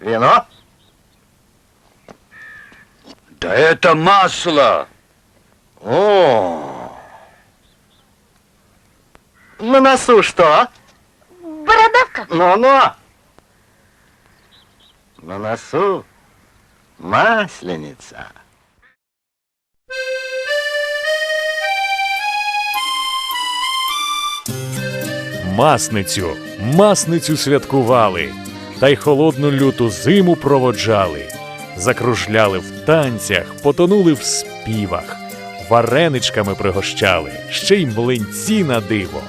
Вино? Да это масло. О. На носу что? Бородавка. Ну-ну. На носу масленица. Масницю, масницю святкували, та й холодну люту зиму проводжали, закружляли в танцях, потонули в співах, вареничками пригощали, ще й млинці на диво.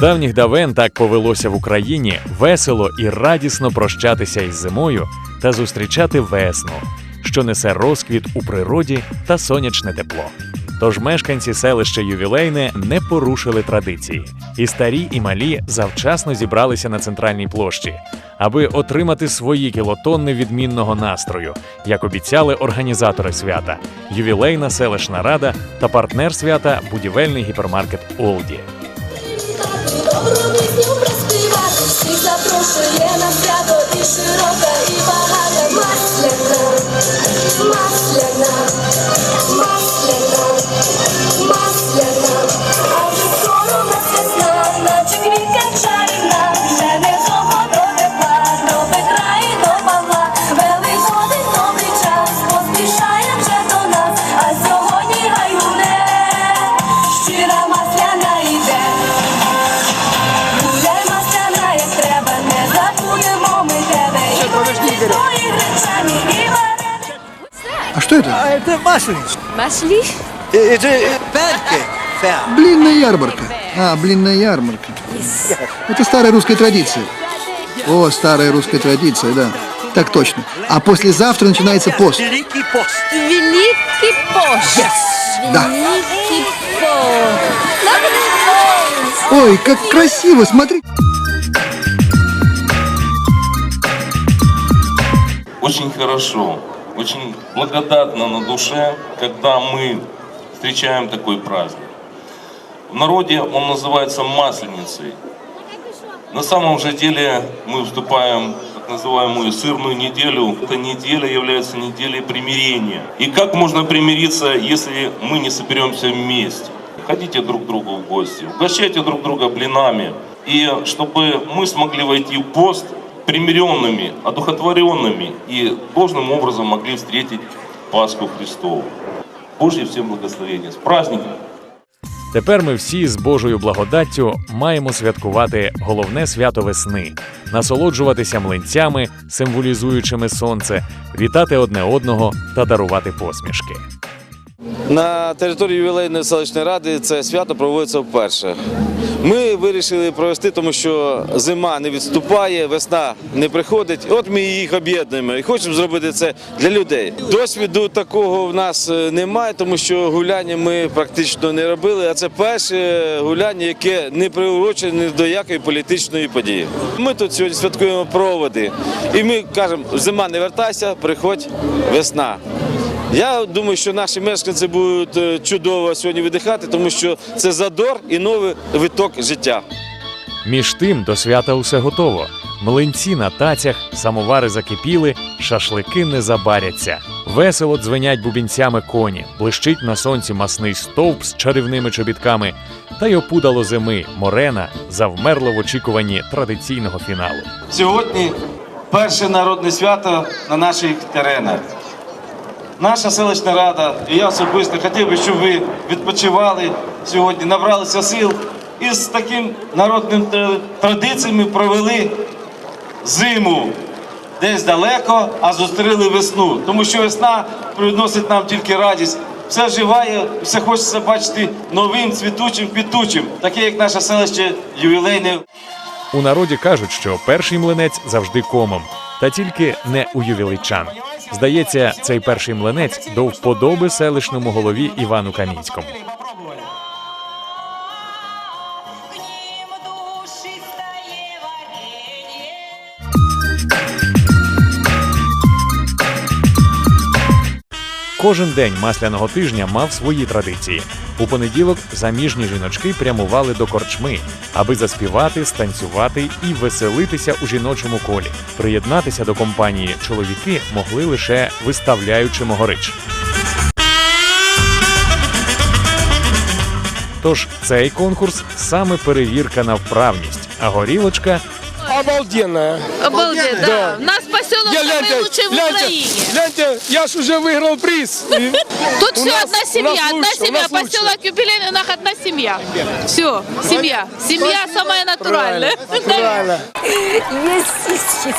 Давніх давен так повелося в Україні весело і радісно прощатися із зимою та зустрічати весну, що несе розквіт у природі та сонячне тепло. Тож мешканці селища Ювілейне не порушили традиції, і старі, і малі завчасно зібралися на центральній площі, аби отримати свої кілотонни відмінного настрою, як обіцяли організатори свята, ювілейна селищна рада та партнер свята будівельний гіпермаркет Олді. Что это? А это масленица. Маслі? Это пенки. Блинная ярмарка. А, блинная ярмарка. Это старая русская традиция. О, старая русская традиция, да. Так точно. А послезавтра начинается пост. Великий пост. Великий пост. Да. Великий пост. Ой, как красиво, смотри. Очень хорошо, очень благодатно на душе, когда мы встречаем такой праздник. В народе он называется Масленицей. На самом же деле мы вступаем в так называемую сырную неделю. Эта неделя является неделей примирения. И как можно примириться, если мы не соберемся вместе? Ходите друг к другу в гости, угощайте друг друга блинами. И чтобы мы смогли войти в пост примиренными, одухотворенными и должным образом могли встретить Пасху Христову. Божье всем благословения. С праздником! Тепер ми всі з Божою благодаттю маємо святкувати головне свято весни, насолоджуватися млинцями, символізуючими сонце, вітати одне одного та дарувати посмішки. На території ювілейної селищної ради це свято проводиться вперше. Ми вирішили провести, тому що зима не відступає, весна не приходить. От ми їх об'єднуємо і хочемо зробити це для людей. Досвіду такого в нас е, немає, тому що гуляння ми практично не робили. А це перше гуляння, яке не приурочене до якої політичної події. Ми тут сьогодні святкуємо проводи, і ми кажемо, зима не вертайся, приходь весна. Я думаю, що наші мешканці будуть е, чудово сьогодні видихати, тому що це задор і новий виток життя. Між тим до свята усе готово. Млинці на тацях, самовари закипіли, шашлики не забаряться. Весело дзвенять бубінцями коні, блищить на сонці масний стовп з чарівними чобітками, та й опудало зими Морена завмерло в очікуванні традиційного фіналу. Сьогодні перше народне свято на наших теренах. Наша селищна рада і я особисто хотів би, щоб ви відпочивали сьогодні, набралися сил і з таким народним традиціями провели зиму десь далеко, а зустріли весну. Тому що весна приносить нам тільки радість. Все живає, все хочеться бачити новим, цвітучим, квітучим, таке як наше селище ювілейне. У народі кажуть, що перший млинець завжди комом, та тільки не у ювілейчан. Здається, цей перший млинець до вподоби селищному голові Івану Камінському. Кожен день масляного тижня мав свої традиції. У понеділок заміжні жіночки прямували до корчми, аби заспівати, станцювати і веселитися у жіночому колі. Приєднатися до компанії чоловіки могли лише виставляючи могорич. Тож цей конкурс саме перевірка на вправність, а горілочка Обалденно. Обалдеть, да. У нас поселок Я, самый гляньте, лучший в гляньте, Украине. гляньте, я ж уже выиграл приз. И Тут у все нас- одна семья, одна лучше, семья, поселок юбилейный, у нас одна семья. Все, семья. Семья самая натуральная. Правильно. Есть, есть, есть.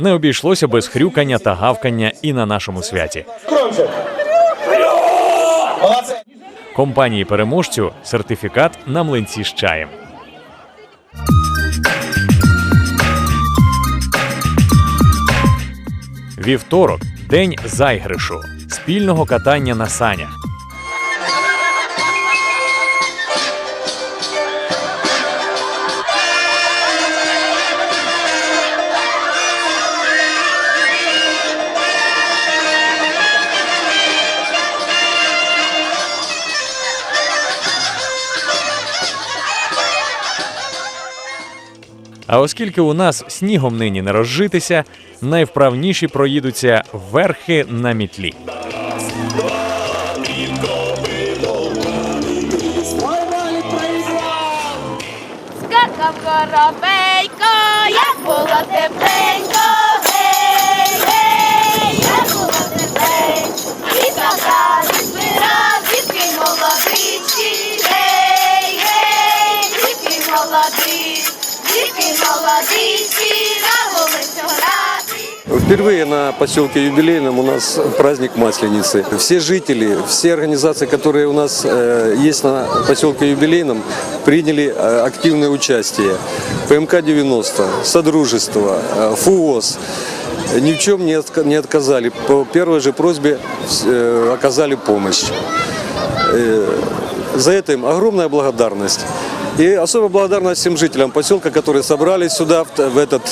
Не обійшлося без хрюкання та гавкання і на нашому святі. Компанії переможцю сертифікат на млинці з чаєм. Вівторок день зайгришу, спільного катання на санях. А оскільки у нас снігом нині не розжитися, найвправніші проїдуться верхи на мітлі. Скакав коробейко, як було тепленько, Впервые на поселке Юбилейном у нас праздник Масленицы. Все жители, все организации, которые у нас э, есть на поселке Юбилейном, приняли э, активное участие. ПМК-90, Содружество, э, ФУОС. Ни в чем не, отка- не отказали. По первой же просьбе э, оказали помощь. Э, За это им огромная благодарность. И особо благодарность всем жителям поселка, которые собрались сюда в, этот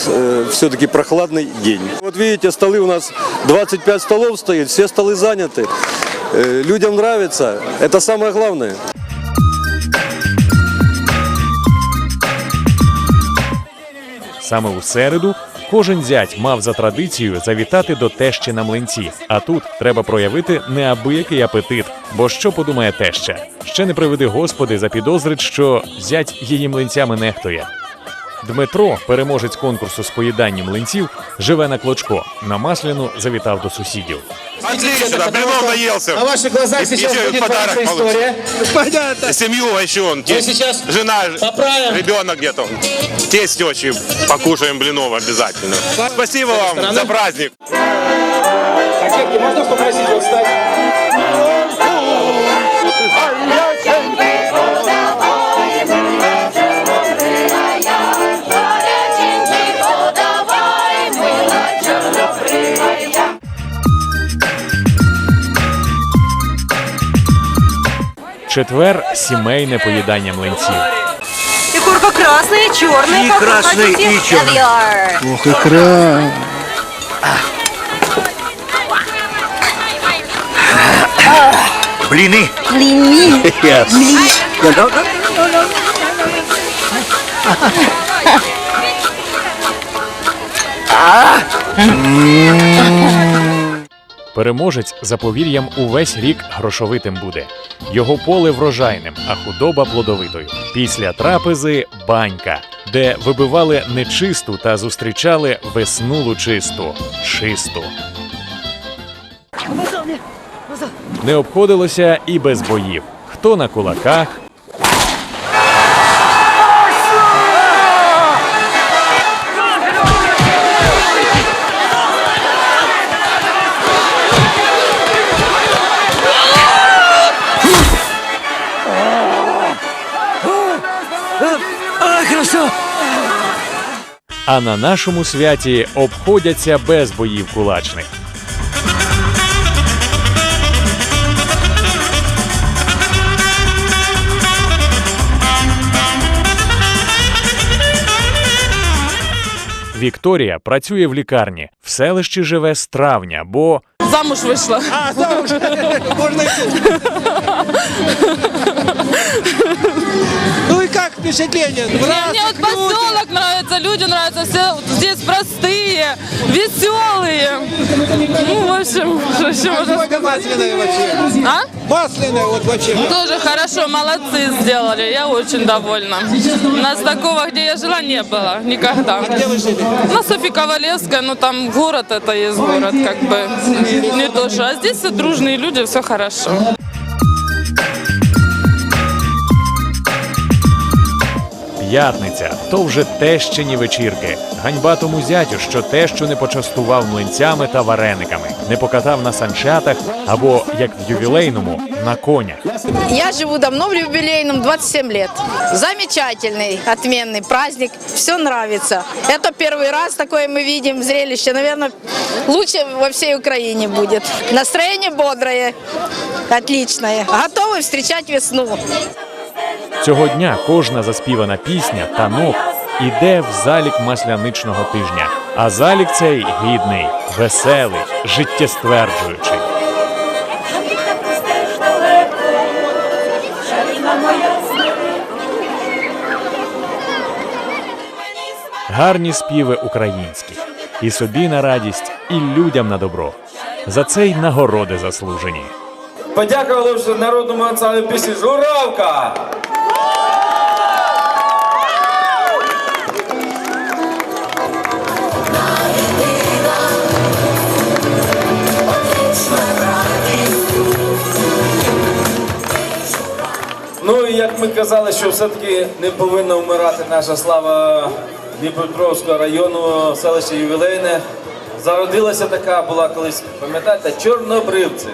все-таки прохладный день. Вот видите, столы у нас 25 столов стоит, все столы заняты. Э, Людям нравится, это самое главное. Саме у середу кожен зять мав за традицією завітати до тещі на млинці. А тут треба проявити неабиякий апетит. Бо що подумає теща? Ще не приведи господи запідозрить, що зять її млинцями нехтує. Дмитро, переможець конкурсу з поїданням млинців, живе на клочко. На масляну завітав до сусідів. сюда, блинов наелся. На ваших глазах сейчас будет ваша история. Понятно. Семью еще он, сейчас жена, поправим. ребенок где-то. Тесть очень. Покушаем блинов обязательно. Спасибо вам за праздник. А можно попросить встать? Четвер сімейне поїдання млинців. Егорка красный, черный. И красный, и черный. Ох, икра. Блины. Блины. Yes. Да, да, да. Переможець за повір'ям увесь рік грошовитим буде. Його поле врожайним, а худоба плодовитою. Після трапези банька, де вибивали нечисту та зустрічали весну лучисту, чисту. Не обходилося і без боїв. Хто на кулаках, А на нашому святі обходяться без боїв кулачних. Вікторія працює в лікарні. В селищі живе з травня, бо Замуж вышла. Ну и как впечатление? Мне, мне вот поселок нравится, люди нравятся, все здесь простые, веселые. Ну, в общем, что еще можно Какое масляное вообще? А? Масляное вот вообще. Тоже хорошо, молодцы сделали, я очень довольна. У нас такого, где я жила, не было никогда. Где вы жили? На Софьи Ковалевская, ну там город это есть город, как бы не то что. А здесь все дружные люди, все хорошо. П'ятниця то вже тещині вечірки. Ганьба тому зятю, що тещу не почастував млинцями та варениками, не покатав на санчатах або, як в ювілейному, на конях. Я живу давно в юбилейном, 27 лет. Замечательный, отменный праздник, все нравится. Это первый раз такое мы видим зрелище, наверное, лучше во всей Украине будет. Настроение бодрое, отличное. Готовы встречать весну. Цього дня кожна заспівана пісня танок іде в залік масляничного тижня. А залік цей гідний, веселий, життєстверджуючий. Гарні співи українські. І собі на радість, і людям на добро. За це й нагороди заслужені. Подякували вже народному ансамблю пісні Журавка. Як ми казали, що все-таки не повинна вмирати наша слава Дніпропетровського району, селище Ювілейне. Зародилася така, була колись, пам'ятаєте, чорнобривці.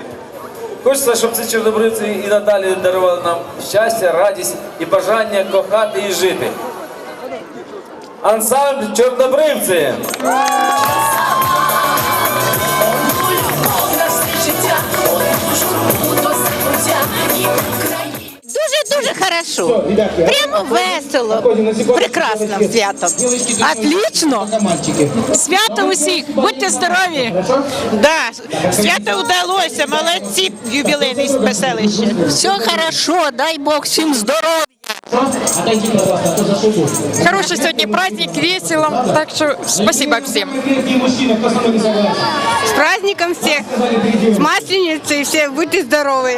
Хочеться, щоб ці чорнобривці і надалі дарували нам щастя, радість і бажання кохати і жити. Ансамбль чорнобривці. Хорошо. Прямо весело. Прекрасно свято. Отлично. Свято усіх. Будьте здорові. Да, свято удалося. Молодці юбілейне веселище. Все хорошо, дай Бог всім здоров'я. Хороший сегодня праздник, весело, так что спасибо всем. З праздником всіх. З масленицею всіх. Будьте здорові.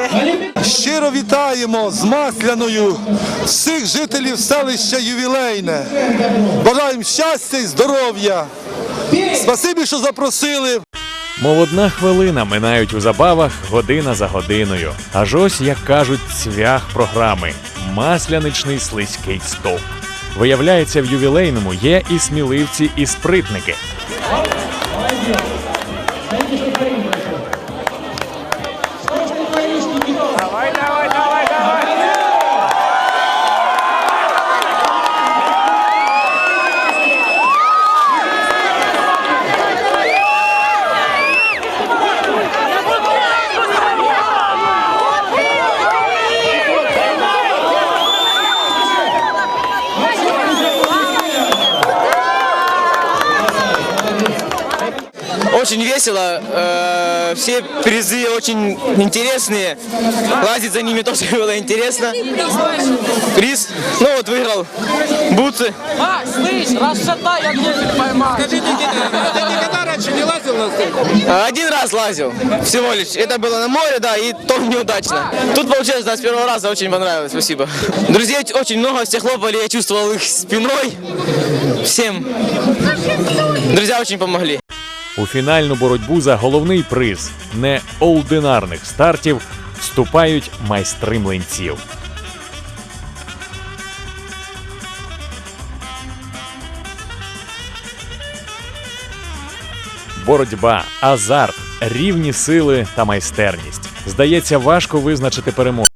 Щиро вітаємо з Масляною всіх жителів селища Ювілейне. Бажаємо щастя і здоров'я. Спасибі, що запросили. Мов одна хвилина минають у забавах година за годиною. Аж ось, як кажуть, цвях програми масляничний слизький стовп. Виявляється, в ювілейному є і сміливці, і спритники. Очень весело. э, Все призы очень интересные. Лазить за ними тоже было интересно. Приз? Ну вот выиграл бутсы. А, слышь, расшатай, я нефиг поймал. Скажи, Никита, ты никогда раньше не лазил на стол? Один раз лазил, всего лишь. Это было на море, да, и то неудачно. Тут получилось, да, с первого раза очень понравилось, спасибо. Друзей очень много, все хлопали, я чувствовал их спиной. Всем. Друзья очень помогли. У фінальну боротьбу за головний приз неординарних стартів вступають майстри млинців. Боротьба, азарт, рівні сили та майстерність. Здається, важко визначити перемогу.